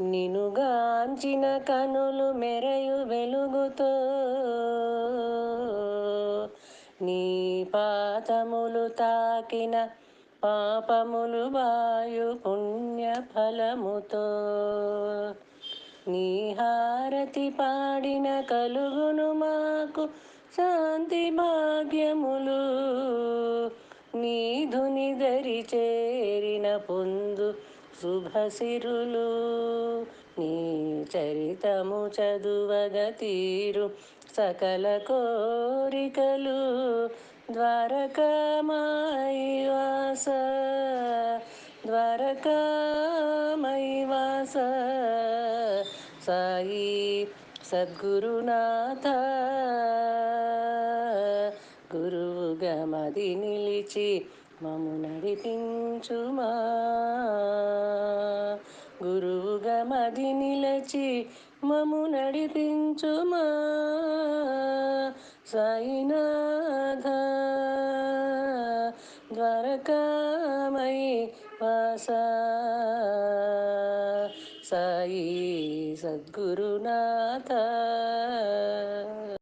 నినుగాంచిన కనులు మెరయు వెలుగుతో. నీ పాదములు తాకిన పాపములు వాయు పుణ్య ఫలముతో. నీ హారతి పాడిన కలుగును మాకు శాంతి భాగ్యములు. నీ ధుని దరి చేరిన పుణ్య శుభసిరులు నీ చరితము చదువగ తీరు సకల కోరికలు. ద్వారకామాయి ద్వారకామైవాస సాయి సద్గురునాథ గురువుగా మది నిలిచి మము నడిపించుమా. మది నిలచి మము నడిపించుమా? సాయినాథ ద్వారకామై వాస సాయి సద్గురునాథ